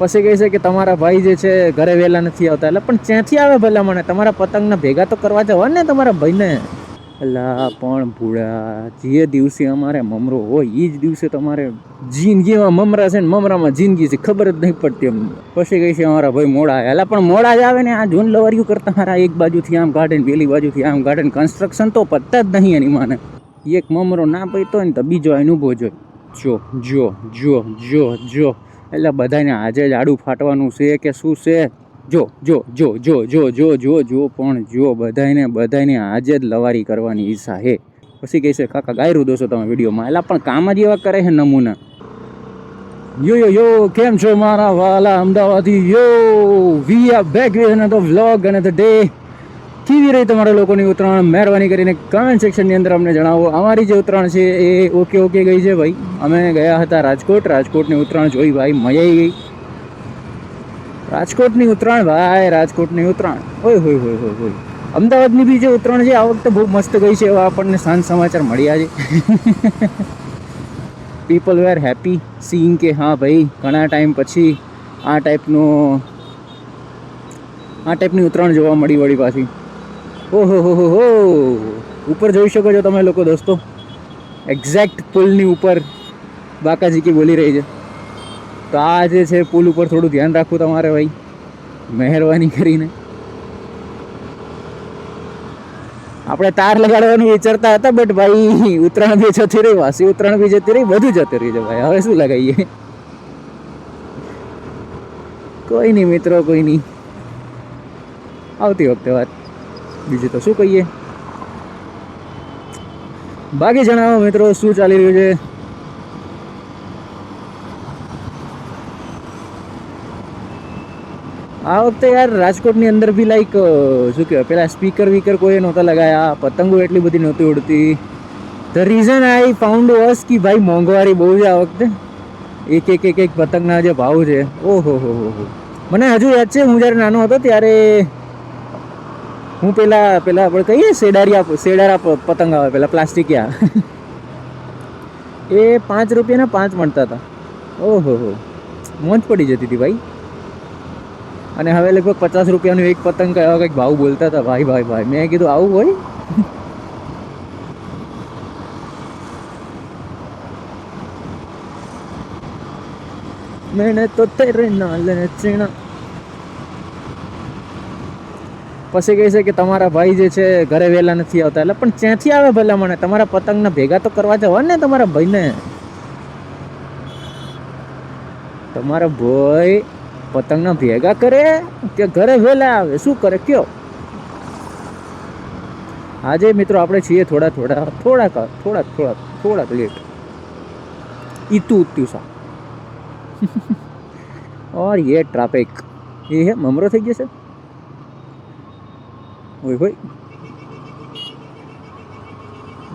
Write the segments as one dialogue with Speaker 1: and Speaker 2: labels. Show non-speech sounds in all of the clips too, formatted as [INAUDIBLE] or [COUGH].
Speaker 1: પછી કહે છે કે તમારા ભાઈ જે છે ઘરે વહેલા નથી આવતા. એટલે પણ ક્યાંથી આવે ભલા મને? તમારા પતંગના ભેગા તો કરવા જવા ને તમારા ભાઈને? અલા, પણ ભૂળા જે દિવસે અમારે મમરો હોય એ જ દિવસે તમારે જિંદગીમાં મમરા છે ને મમરામાં જિંદગી છે. ખબર જ નહીં પડતી અમને પછી કહે છે અમારા ભાઈ મોડા અલા, પણ મોડા જ આવે ને આ જૂન લવરિયું કરતા મારા એક બાજુથી આમ ગાર્ડન પેલી બાજુથી આમ ગાર્ડન કન્સ્ટ્રક્શન તો પતતા જ નહીં એની માને. એક મમરો ના પૈતો ને તો બીજો એનું ભોજો જો જો જો જો જો. એટલે બધાને આજે જ આડું ફાટવાનું છે કે શું છે? જો જો જો જો જો જો જો જો, પણ જો બધાને બધાને આજે જ લવારી કરવાની ઈચ્છા હે પછી કહે છે કાકા, ગાયરું દોશો તમે વિડીયોમાં. એટલે પણ કામ જ એવા કરે છે નમૂના. યો યો યો, કેમ છો મારા વાલા અમદાવાદી? Yo we are back with another vlog અને ધ ડે કેવી રહી તમારા લોકોની ઉત્તરાયણ મહેરબાની કરીને કમેન્ટ સેક્શનની અંદર અમને જણાવો. અમારી જે ઉત્તરાયણ છે એ ઓકે ઓકે ગઈ છે ભાઈ. અમે ગયા હતા રાજકોટ. રાજકોટની ઉત્તરાયણ જોઈ ભાઈ, મજા આવી ગઈ. રાજકોટની ઉત્તરાયણ ભાઈ, રાજકોટની ઉત્તરાયણ હોય હોય હોય હોય હોય અમદાવાદની બી જે ઉત્તરાયણ છે, આ વખતે બહુ મસ્ત ગઈ છે એવા આપણને સાંજ સમાચાર મળ્યા છે. પીપલ વેર હેપી સીઈંગ કે હા ભાઈ, ઘણા ટાઈમ પછી આ ટાઈપનો આ ટાઈપની ઉત્તરાયણ જોવા મળી વળી પાછી. ઓહો હો હો ઉપર જોઈ શકો છો તમે લોકો દોસ્તો. એક્ઝેક્ટ પુલની ઉપર બાકાજી કી બોલી રહી છે. તો આ જે છે પુલ ઉપર થોડું ધ્યાન રાખવું તમારે ભાઈ. મહેરબાની કરીને. આપણે તાર લગાડવાનું વિચારતા હતા બટ ભાઈ, ઉત્તરાયણ બી જતી રહી, વાસી ઉત્તરાયણ બી જતી રહી, બધું જતી રહી છે ભાઈ. હવે શું લગાવીએ? કોઈ નહીં મિત્રો, કોઈ નહીં. આવતી વખતે વાત. બીજું તો શું કહીએ? બાકી જણાવો મિત્રો, શું ચાલી રહ્યું છે? આ વખતે યાર રાજકોટની અંદર બી લાઈક શું કહેવાય, પેલા સ્પીકર વીકર કોઈ નહોતા લગાયા, પતંગો એટલી બધી નહોતી ઉડતી. The reason I found was કે ભાઈ મોંઘવારી બહુ છે આ વખતે. એક એક એક એક પતંગના જે ભાવ છે. ઓહો હો હો. મને હજુ યાદ છે, હું જ્યારે નાનો હતો ત્યારે હું પેલા પેલા આપણે કહીએ સેડારિયા સેડારા પતંગ આવે, પેલા પ્લાસ્ટિકિયા એ પાંચ રૂપિયાના પાંચ મળતા હતા. ઓહો હો. મોજ પડી જતી હતી ભાઈ. અને હવે લગભગ પચાસ રૂપિયાનું એક પતંગ એવા કંઈક ભાવ બોલતા હતા. ભાઈ ભાઈ ભાઈ. મેં કીધું, આવું હોય? [LAUGHS] મેને તો તેરે નાલ ચીણા પછી કહે છે કે તમારા ભાઈ જે છે ઘરે વહેલા નથી આવતા. એટલે પણ ક્યાંથી આવે ભલા મને? તમારા પતંગના ભેગા તો કરવા જવા ને તમારા ભાઈને. તમારા ભાઈ પતંગના ભેગા કરે કે ઘરે વહેલા આવે? શું કરે? કયો? આજે મિત્રો આપણે છીએ થોડા થોડા, થોડાક થોડાક થોડાક થોડાક લેટ ઈતું ઉત્યુસા ઓર યે ટ્રાફિક એ હે, મમરો થઈ ગયો છે? હોય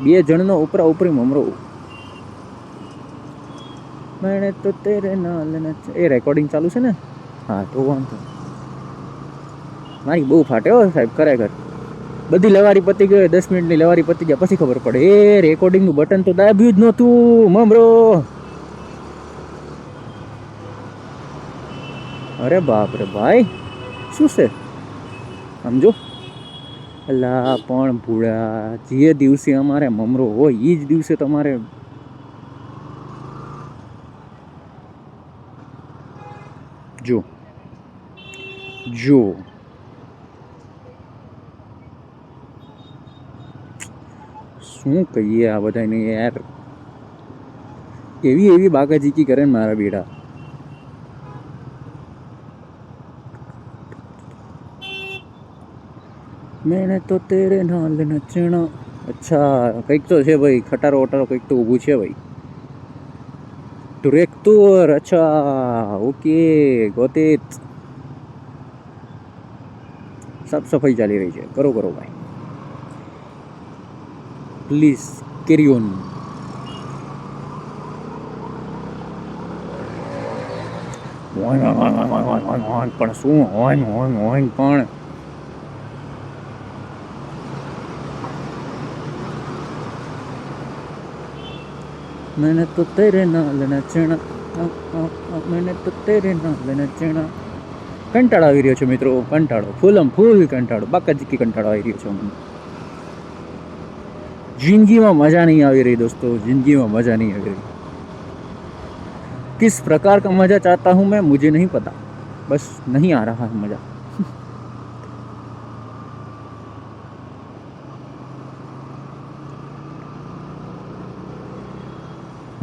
Speaker 1: બે જણનો ઉપરા ઉપરી મમરો. મેણે તો તેરે નાલ એ રેકોર્ડિંગ ચાલુ છે ને? હા, તો વાંધો મારી બહુ ફાટે હો સાહેબ, ખરેખર. બધી લવારી પતી ગઈ દસ મિનિટની લવારી પતી ગયા પછી ખબર પડે. એ રેકોર્ડિંગનું બટન તો દાબ્યું જ નહોતું, મમરો. અરે બાપ રે ભાઈ, શું છે? સમજો. અલા પણ ભૂળા જે દિવસે અમારે મમરો હોય એ જ દિવસે તમારે જો જો. શું કહીએ આ બધાને યાર? એવી એવી બાગાજીકી કરે ને મારા બેડા. મેને તો તેરે નાલ નચણો. અચ્છા, કંઈક તો છે ભાઈ, ખટારો વટારો કંઈક તો ઊભું છે ભાઈ. ડિરેક્ટર અચ્છા, ઓકે ગોતિત સાફ સફાઈ ચાલી રહી છે. કરો કરો ભાઈ. પ્લીઝ કેરી ઓન પણ શું હોય હોય હોય પણ मैंने तो तेरे नाल नचना મને તો તેરે નામ નચણા કંટાળો આવી રહ્યો છે મિત્રો કંટાળો ફૂલમ ફૂલ કંટાળો બાકા જીકી કંટાળો આવી રહ્યો છે મને જિંદગીમાં મજા નહીં આવી રહી દોસ્તો जिंदगी મજા નહીં આવી રહી किस प्रकार का मजा चाहता हूँ मैं मुझे नहीं पता बस नहीं आ रहा है मजा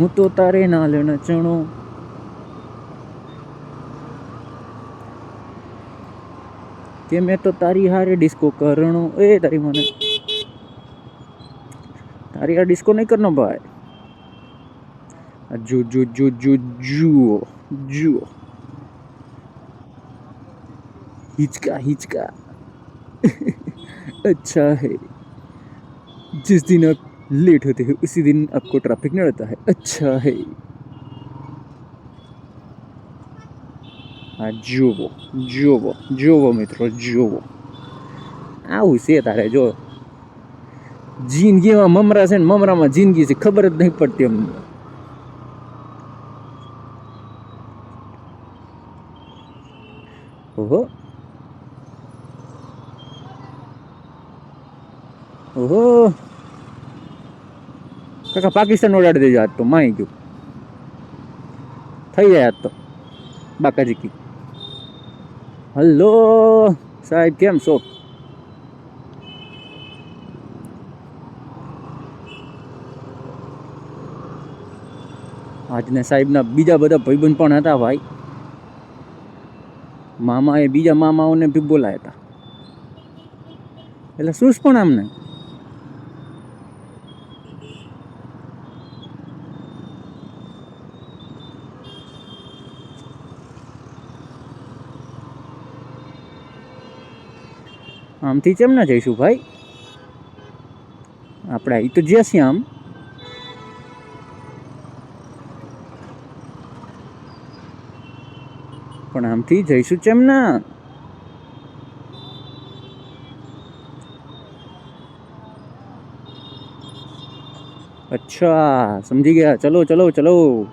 Speaker 1: હું તો તારે નાલ નચણો કે મેં તો તારી હારે ડિસ્કો કરણો એ તારી મને તારી આ ડિસ્કો નહીં કરનો ભાઈ આ જો જો જો જો જુઓ જુઓ हिचका हिचका [LAUGHS] अच्छा है जिस दिन आप लेट होते हैं उसी दिन आपको ट्रैफिक नहीं रहता है अच्छा है હા જુઓ જુઓ જુઓ મિત્રો જુઓ આવું છે તારે જો જિંદગીમાં મમરા છે ને મમરામાં જિંદગી છે ખબર જ નહીં પડતી અમને ઓહો ઓહો કાકા, પાકિસ્તાન ઓડાડી દેજો આજ તો, માઈ ગયું. થઈ જાય આજ તો. બાકાજી કી. હલો, સાહેબ, કેમ છો? આજના સાહેબના બીજા બધા ભાઈબંધ પણ હતા ભાઈ. મામાએ બીજા મામાઓને બી બોલાયા હતા. એટલે શું પણ આમને? આમથી ચેમ ના જઈશું ભાઈ? આપણે એ તો જ્યાં છીએ આમ. પણ આમથી જઈશું ચેમ ના? અચ્છા, સમજી ગયા. ચલો ચલો ચલો.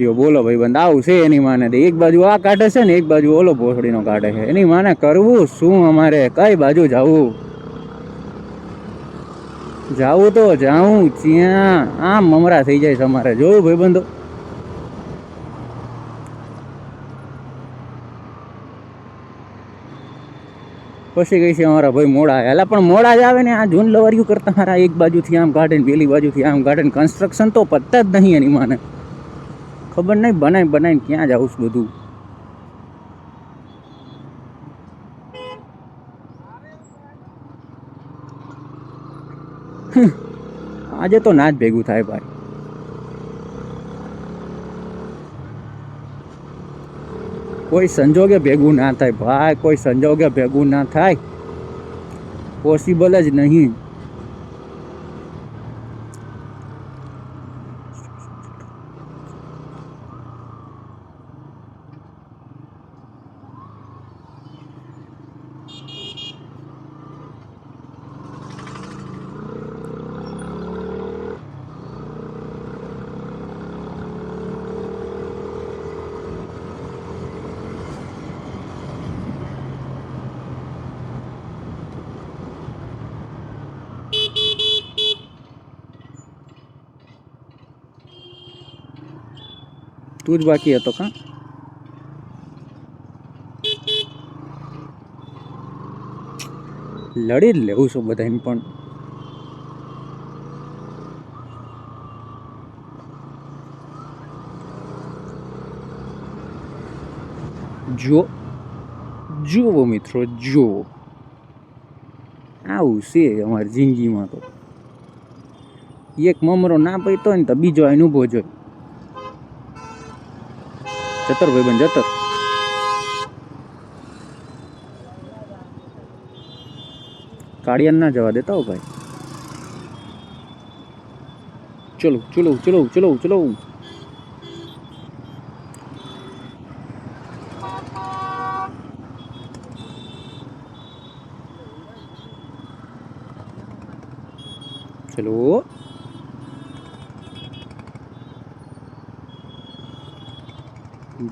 Speaker 1: લ્યો, બોલો ભાઈ, બંધ. આવું છે એની માને તો. એક બાજુ આ કાઢે છે ને, એક બાજુ ઓલો ભોસડીનો કાઢે છે. એની માને કરવું શું અમારે? કઈ બાજુ જવું? જાવું તો જાઉં ત્યાં આમ મમરા થઈ જાય તમારે જોયું ભાઈ બંધો? પછી કહીશ અમારા ભાઈ મોડા એલા પણ મોડા જ આવે ને. આ જૂન લવારિયું કરતા મારા એક બાજુથી આમ ગાર્ડન પેલી બાજુથી આમ ગાર્ડન કન્સ્ટ્રક્શન તો પત્તા જ નહીં એની માને. ખબર નહીં બનાવી બનાવીને ક્યાં જાઉં છું બધું. આજે તો ના જ ભેગું થાય ભાઈ. કોઈ સંજોગે ભેગું ના થાય ભાઈ, કોઈ સંજોગે ભેગું ના થાય. પોસિબલ જ નહીં. તું જ બાકી હતો કા? લડી જ લેવું છું બધાને પણ. જો જુઓ મિત્રો, જુઓ. આવું છે અમારી જિંદગીમાં તો. એક મમરો ના પૈતો ને તો બીજો ઊભો જોઈ જતર ભાઈબંધ જતર. કાળિયાને ના જવા દેતા હો ભાઈ. ચલો ચલો ચલો ચલો ચલો. ચલો.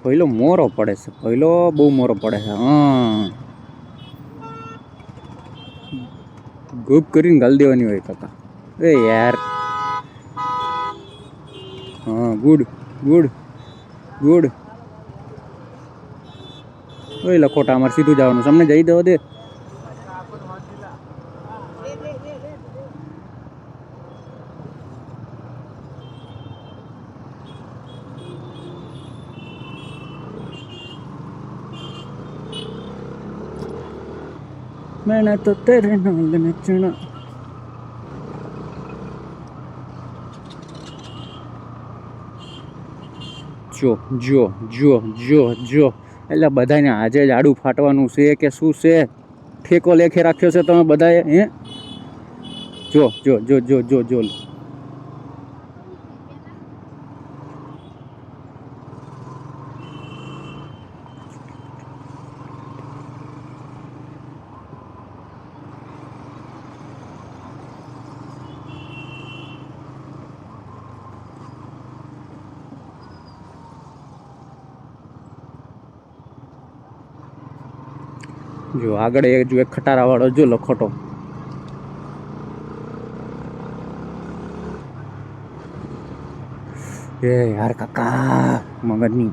Speaker 1: પહેલો મોરો પડે છે ભયલો બહુ મોરો પડે છે, હા. ગુપ કરીને ગાલ દેવાની હોય કાકા એ યાર. હા, ગુડ ગુડ ગુડ. ઓય લખોટા, અમારે સીધું જવાનું તમને જઈ દો દે. ਮੈਂ ਤਾਂ ਤੇਰੇ ਨਾਲ ਨੱਚਣਾ જો જો જો જો જો એટલે બધાને આજે ઝાડુ ફાટવાનું છે કે શું છે? ઠેકો લેખે રાખ્યો છે તમે બધાએ, હે? જો જો જો જો જો જો જો, આગળ એ જો, એક ખટારા વાળો જો લખોટો એ યાર કાકા, મગજની.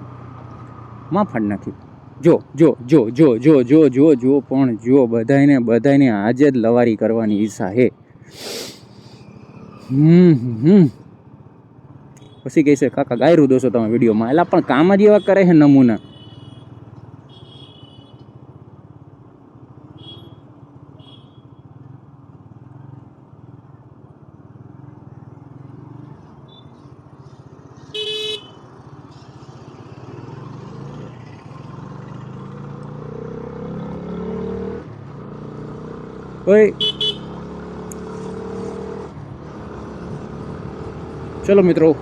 Speaker 1: માં નાખી. જો જો જો જો જો જો જો જો, પણ જો, બધાયને બધાયને આજે જ લવારી કરવાની ઈચ્છા હે. હમ હમ. પછી કહેશે કાકા, ગાયરું દોશો તમે વિડીયોમાં. એટલે પણ કામ જ એવા કરે છે નમૂના. ઓય. ચલો મિત્રો,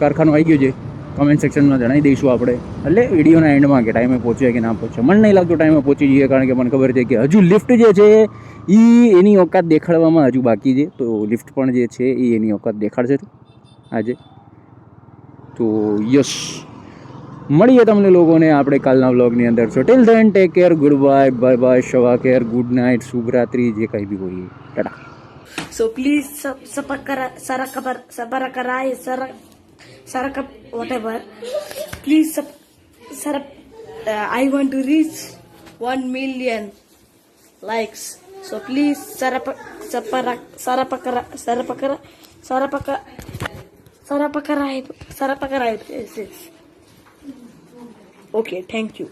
Speaker 1: કારખાનું આવી ગયું છે. કમેન્ટ સેક્શનમાં જણાવી દઈશું આપણે. એટલે વિડીયોના એન્ડમાં કે ટાઈમે પહોંચ્યા કે ના પહોંચ્યા. મને નહીં લાગતું ટાઈમે પહોંચી જઈએ, કારણ કે મને ખબર છે કે હજુ લિફ્ટ જે છે એ એની ઓકાત દેખાડવામાં હજુ બાકી છે. તો લિફ્ટ પણ જે છે એ એની ઓકાત દેખાડશે આજે. તો યસ. મળીએ તમને લોકોને આપણે કાલના વ્લોગની અંદર so till then take care good bye bye bye શવા care good night શુભરાત્રી જે કંઈ બી હોઈએ ટાટા
Speaker 2: સો પ્લીઝ સપર કરા સારા ખબર સબર કરાય સર સારા કપ whatever please સપ sir I want to reach one million likes so please સરપ સપર સરપકર સરપકર સરપક સરપકરાય સરપકરાય પ્લીઝ Okay, thank you.